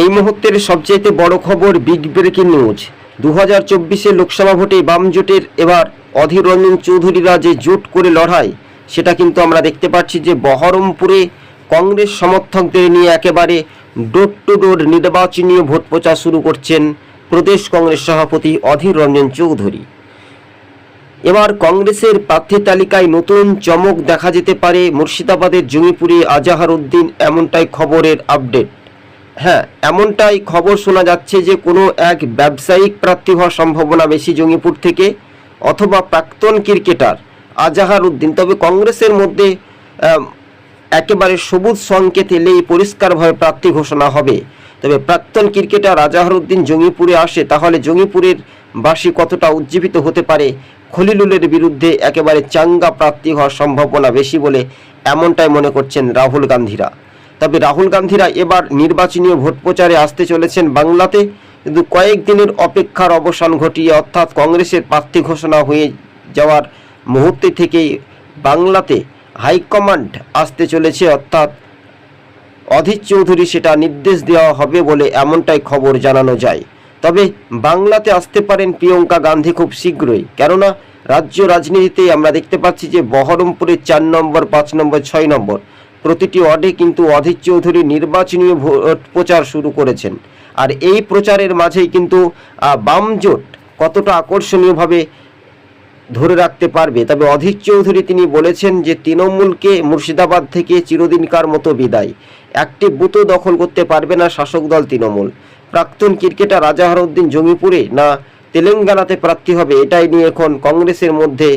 এই মুহূর্তের সবচেয়ে বড় খবর বিগ ব্রেকিং নিউজ। দু হাজার চব্বিশে লোকসভা ভোটে বাম জোটের এবার অধীর রঞ্জন চৌধুরীরা যে জোট করে লড়াই। সেটা কিন্তু আমরা দেখতে পাচ্ছি যে বহরমপুরে কংগ্রেস সমর্থকদের নিয়ে একেবারে ডোর টু ডোর নির্বাচনীয় ভোট প্রচার শুরু করছেন প্রদেশ কংগ্রেস সভাপতি অধীর রঞ্জন চৌধুরী। এবার কংগ্রেসের প্রার্থী তালিকায় নতুন চমক দেখা যেতে পারে মুর্শিদাবাদের জঙ্গিপুরে আজাহার উদ্দিন, এমনটাই খবরের আপডেট। হ্যাঁ এমনটাই খবর শোনা যাচ্ছে যে কোনো এক ব্যবসায়িক প্রার্থী হওয়ার সম্ভাবনা বেশি জঙ্গিপুর থেকে অথবা প্রাক্তন ক্রিকেটার আজাহার উদ্দিন। তবে কংগ্রেসের মধ্যে একেবারে সবুজ সংকেত এলেই পরিষ্কারভাবে প্রার্থী ঘোষণা হবে। তবে প্রাক্তন ক্রিকেটার আজাহার উদ্দিন জঙ্গিপুরে আসে, তাহলে জঙ্গিপুরের বাসী কতটা উজ্জীবিত হতে পারে? খলিলুলের বিরুদ্ধে একেবারে চাঙ্গা প্রার্থী হওয়ার সম্ভাবনা বেশি বলে এমনটাই মনে করছেন রাহুল গান্ধীরা। তবে রাহুল গান্ধীরা এবার নির্বাচনীয় ভোট প্রচারে আসতে চলেছেন বাংলাতে। কিন্তু কয়েকদিনের অপেক্ষার অবসান ঘটিয়ে অর্থাৎ কংগ্রেসের প্রার্থী ঘোষণা হয়ে যাওয়ার মুহূর্তে থেকেই বাংলাতে হাইকমান্ড আসতে চলেছে। অর্থাৎ অধীর চৌধুরী সেটা নির্দেশ দেওয়া হবে বলে এমনটাই খবর জানানো যায়। তবে বাংলাতে আসতে পারেন প্রিয়ঙ্কা গান্ধী খুব শীঘ্রই। কেননা, রাজ্য রাজনীতিতে আমরা দেখতে পাচ্ছি যে বহরমপুরের চার নম্বর, পাঁচ নম্বর, ছয় নম্বর প্রতিটি ওয়ার্ডে কিন্তু অধীর চৌধুরী নির্বাচনী ভোট প্রচার শুরু করেছেন। আর এই প্রচারের মাঝেই কিন্তু আহ, বাম জোট কতটা আকর্ষণীয়ভাবে ধরে রাখতে পারবে? তবে অধীর চৌধুরী তিনি বলেছেন যে তৃণমূলকে মুর্শিদাবাদ থেকে চিরদিনকার মতো বিদায়। একটি বুথও দখল করতে পারবে না শাসক দল তৃণমূল। প্রাক্তন ক্রিকেটার রাজাহারউদ্দিন জঙ্গিপুরে না তেলেঙ্গানাতে প্রার্থী হবে এটাই নিয়ে এখন কংগ্রেসের মধ্যে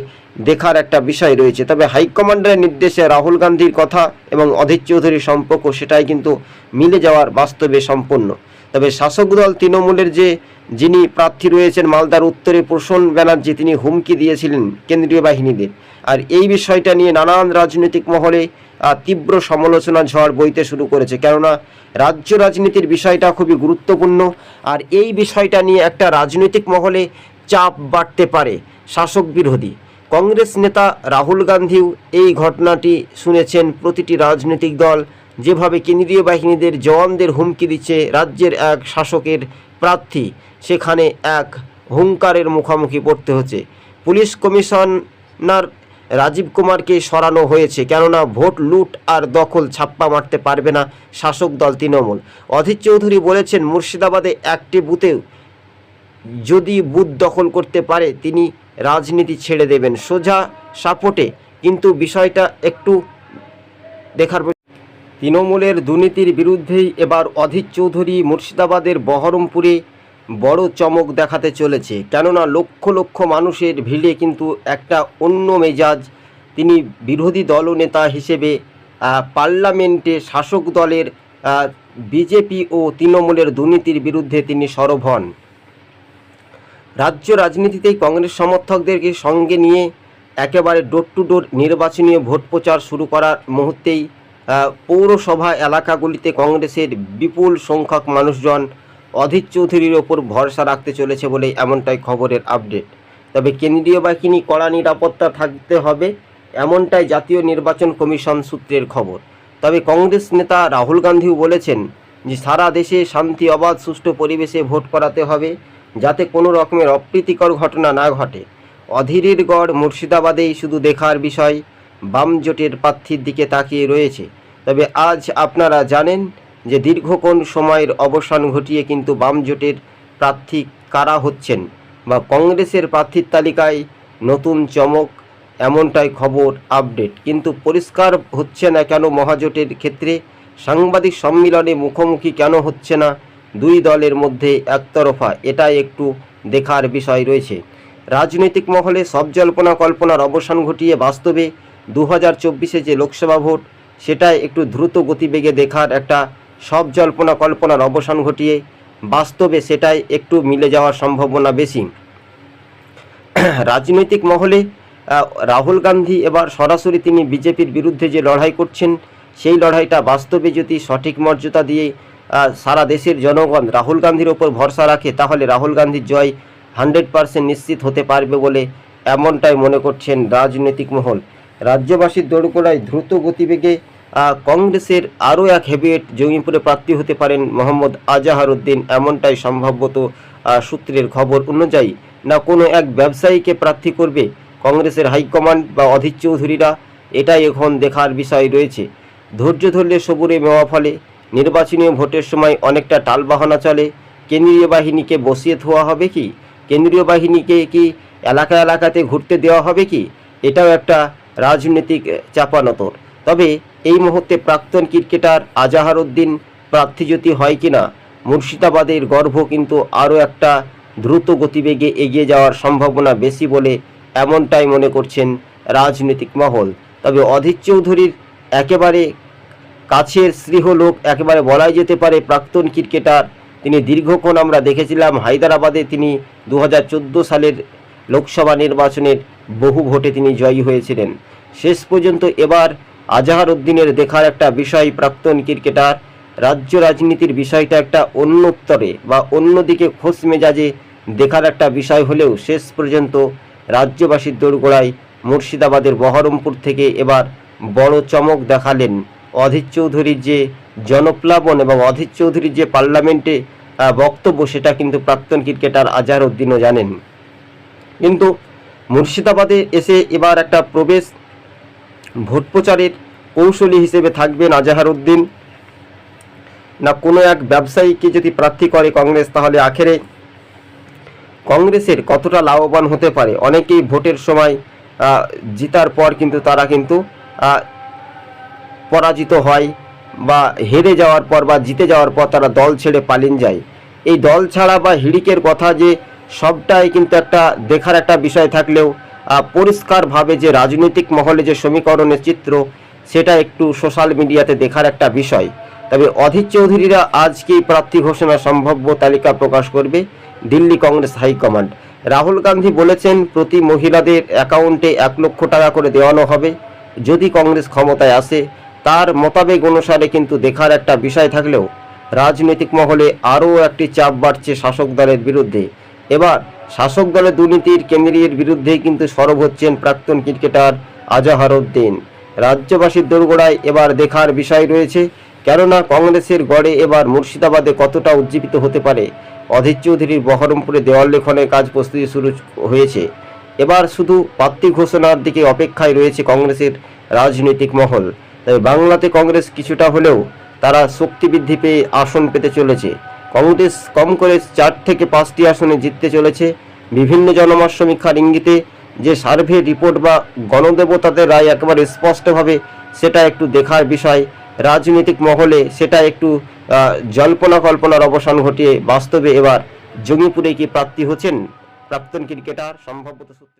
দেখার একটা বিষয় রয়েছে। তবে হাইকমান্ডের নির্দেশে রাহুল গান্ধীর কথা এবং অধীর চৌধুরীর সম্পর্ক সেটাই কিন্তু মিলে যাওয়ার বাস্তবে সম্পন্ন। তবে শাসক দল তৃণমূলের যে যিনি প্রার্থী রয়েছেন মালদার উত্তরে প্রসন্ন ব্যানার্জি, তিনি হুমকি দিয়েছিলেন কেন্দ্রীয় বাহিনীদের। আর এই বিষয়টা নিয়ে নানান রাজনৈতিক মহলে তীব্র সমালোচনা ঝড় বইতে শুরু করেছে। কেননা, রাজ্য রাজনীতির বিষয়টা খুবই গুরুত্বপূর্ণ। আর এই বিষয়টা নিয়ে একটা রাজনৈতিক মহলে চাপ বাড়তে পারে শাসক বিরোধী। কংগ্রেস নেতা রাহুল গান্ধীও এই ঘটনাটি শুনেছেন প্রতিটি রাজনৈতিক দল। যেভাবে কেন্দ্রীয় বাহিনীদের জওয়ানদের হুমকি দিচ্ছে রাজ্যের এক শাসকের প্রার্থী, সেখানে এক হুঙ্কারের মুখোমুখি পড়তে হচ্ছে। পুলিশ কমিশনার রাজীব কুমারকে সরানো হয়েছে, কেননা ভোট, লুট আর দখল ছাপ্পা মারতে পারবে না শাসক দল তৃণমূল। অধীর চৌধুরী বলেছেন, মুর্শিদাবাদে একটি বুথেও যদি বুথ দখল করতে পারে, তিনি রাজনীতি ছেড়ে দেবেন। সোজা সাপোর্টে। কিন্তু বিষয়টা একটু দেখার তৃণমূলের দুর্নীতির বিরুদ্ধেই এবার অধীর চৌধুরী মুর্শিদাবাদের বহরমপুরে বড় চমক দেখাতে চলেছে। কেননা লক্ষ লক্ষ মানুষের ভিড়ে কিন্তু একটা অন্য মেজাজ তিনি বিরোধী দলনেতা হিসেবে পার্লামেন্টে শাসক দলের বিজেপি ও তৃণমূলের দুর্নীতির বিরুদ্ধে তিনি সরব হন। রাজ্য রাজনীতিতেই কংগ্রেস সমর্থকদেরকে সঙ্গে নিয়ে একেবারে ডোর টু ডোর নির্বাচনীয় ভোট প্রচার শুরু করার মুহূর্তেই পৌরসভা এলাকাগুলিতে কংগ্রেসের বিপুল সংখ্যক মানুষজন অধীর চৌধুরীর ওপর ভরসা রাখতে চলেছে বলে এমনটাই খবরের আপডেট তবে কেন্দ্রীয় বাহিনী কড়া নিরাপত্তা থাকতে হবে, এমনটাই জাতীয় নির্বাচন কমিশন সূত্রের খবর। তবে কংগ্রেস নেতা রাহুল গান্ধীও বলেছেন যে, সারা দেশে শান্তি, অবাধ, সুষ্ঠু পরিবেশে ভোট করাতে হবে। যাতে কোনো রকমের অপ্রীতিকর ঘটনা না ঘটে। অধীরের গড় মুর্শিদাবাদেই শুধু দেখার বিষয়, বাম জোটের প্রার্থীর দিকে তাকিয়ে রয়েছে। তবে আজ আপনারা জানেন যে দীর্ঘক্ষণ সময়ের অবসান ঘটিয়ে কিন্তু বাম জোটের প্রার্থী কারা হচ্ছেন বা কংগ্রেসের প্রার্থীর তালিকায় নতুন চমক এমনটাই খবর, আপডেট। কিন্তু পরিষ্কার হচ্ছে না কেন মহাজোটের ক্ষেত্রে? সাংবাদিক সম্মেলনে মুখোমুখি কেন হচ্ছে না? দুই দলের মধ্যে একতরফা, এটাই একটু দেখার বিষয় রয়েছে। রাজনৈতিক মহলে সব জল্পনা কল্পনার অবসান ঘটিয়ে বাস্তবে দু হাজার চব্বিশে যে লোকসভা ভোট, সেটাই একটু দ্রুত গতিবেগে দেখার একটা সব জল্পনা কল্পনার অবসান ঘটিয়ে বাস্তবে সেটাই একটু মিলে যাওয়ার সম্ভাবনা বেশি। রাজনৈতিক মহলে রাহুল গান্ধী এবার সরাসরি তিনি বিজেপির বিরুদ্ধে যে লড়াই করছেন, সেই লড়াইটা বাস্তবে যদি সঠিক মর্যাদা দিয়ে সারা দেশের জনগণ রাহুল গান্ধীর ওপর ভরসা রাখে, তাহলে রাহুল গান্ধীর জয় হান্ড্রেড পার্সেন্ট নিশ্চিত হতে পারবে বলে এমনটাই মনে করছেন রাজনৈতিক মহল। রাজ্যবাসীর দোরগোড়ায় দ্রুত গতিবেগে কংগ্রেসের আরও এক হেভিয়েট জঙ্গিপুরে প্রার্থী হতে পারেন মোহাম্মদ আজাহার উদ্দিন এমনটাই সম্ভাব্যত সূত্রের খবর অনুযায়ী। না কোনো এক ব্যবসায়ীকে প্রার্থী করবে কংগ্রেসের হাইকমান্ড বা অধীর চৌধুরীরা? এটাই এখন দেখার বিষয় রয়েছে। ধৈর্য ধরলে সবুরে মেওয়া ফলে নির্বাচনী ভোটের সময় অনেকটা টালবাহানা চলে। কেন্দ্রীয় বাহিনীকে বসিয়ে থোয়া হবে কি? কেন্দ্রীয় বাহিনীকে কি এলাকা এলাকাতে ঘুরতে দেওয়া হবে কি? এটাও একটা রাজনৈতিক চাপানতর তবে এই মুহূর্তে প্রাক্তন ক্রিকেটার আজাহার উদ্দিন প্রার্থী যদি হয় কিনা, মুর্শিদাবাদের গর্ভ কিন্তু আরও একটা দ্রুত গতিবেগে এগিয়ে যাওয়ার সম্ভাবনা বেশি বলে এমনটাই মনে করছেন রাজনৈতিক মহল। তবে অধীর চৌধুরীর একেবারে কাছের স্নেহ লোক একেবারে বলাই যেতে পারে প্রাক্তন ক্রিকেটার। তিনি দীর্ঘক্ষণ আমরা দেখেছিলাম হায়দ্রাবাদে তিনি দু হাজার চোদ্দ সালের লোকসভা নির্বাচনের বহু ভোটে তিনি জয়ী হয়েছিলেন। শেষ পর্যন্ত এবার আজাহার উদ্দিনের দেখার একটা বিষয় প্রাক্তন ক্রিকেটার। রাজ্য রাজনীতির বিষয়টা একটা অন্য স্তরে বা অন্যদিকে খোঁজ মেজাজে দেখার একটা বিষয় হলেও শেষ পর্যন্ত রাজ্যবাসীর দোরগোড়ায় মুর্শিদাবাদের বহরমপুর থেকে এবার বড় চমক দেখালেন অধীর চৌধুরীর যে জনপ্লাবন এবং অধীর চৌধুরীর যে পার্লামেন্টে বক্তব্য, সেটা কিন্তু প্রাক্তন ক্রিকেটার আজহার উদ্দিনও জানেন। কিন্তু মুর্শিদাবাদে এসে এবার একটা প্রবেশ, ভোট প্রচারের কৌশলী হিসেবে থাকবেন আজাহার উদ্দিন না, কোনো এক ব্যবসায়ীকে যদি প্রার্থী করে কংগ্রেস, তাহলে আখেরে কংগ্রেসের কতটা লাভবান হতে পারে? অনেকেই ভোটের সময় জিতার পর কিন্তু তারা কিন্তু পরাজিত হয় বা হেরে যাওয়ার পর বা জিতে যাওয়ার পর তারা দল ছেড়ে পালিয়ে যায়। এই দল ছাড়া বা হিড়িকের কথা যে সবটাই কিন্তু একটা দেখার একটা বিষয় থাকলেও পরিষ্কারভাবে যে রাজনৈতিক মহলে যে সমীকরণের চিত্র, সেটা একটু সোশ্যাল মিডিয়াতে দেখার একটা বিষয়। তবে অধীর চৌধুরীরা আজকেই প্রার্থী ঘোষণা সম্ভাব্য তালিকা প্রকাশ করবে? Delhi Congress high command. Rahul Gandhi বলেছেন, প্রতি মহিলাদের অ্যাকাউন্টে এক লক্ষ টাকা করে দেওয়ানো হবে। যদি কংগ্রেস ক্ষমতায় আসে তার মোতাবেক অনুসারে কিন্তু দেখার একটা বিষয় থাকলেও রাজনৈতিক মহলে আরও একটি চাপ বাড়ছে শাসক দলের বিরুদ্ধে। এবার শাসক দলের দুর্নীতির কেন্দ্রীয় বিরুদ্ধে কিন্তু সরব হচ্ছেন প্রাক্তন ক্রিকেটার আজাহার উদ্দিন রাজ্যবাসীর দোরগোড়ায় এবার দেখার বিষয় রয়েছে, কেননা কংগ্রেসের গড়ে এবার মুর্শিদাবাদে কতটা উজ্জীবিত হতে পারে? অধীর চৌধুরীর বহরমপুরে দেওয়াল লেখনের কাজ প্রস্তুতি শুরু হয়েছে। এবার শুধু প্রার্থী ঘোষণার দিকে অপেক্ষায় রয়েছে কংগ্রেসের রাজনৈতিক মহল। তবে বাংলাতে কংগ্রেস কিছুটা হলেও তারা শক্তি বৃদ্ধি পেয়ে আসন পেতে চলেছে। কংগ্রেস কম করে চার থেকে পাঁচটি আসনে জিততে চলেছে। বিভিন্ন জনমত সমীক্ষার ইঙ্গিতে যে সার্ভে রিপোর্ট বা গণদেবতাদের রায় একেবারে স্পষ্টভাবে সেটা একটু দেখার বিষয়। রাজনৈতিক মহলে সেটা একটু জল্পনা কল্পনার অবসান ঘটিয়ে বাস্তবে এবার জঙ্গিপুরে কি প্রাপ্তি হচ্ছেন? প্রাক্তন ক্রিকেটার, সম্ভাব্যত সূত্রে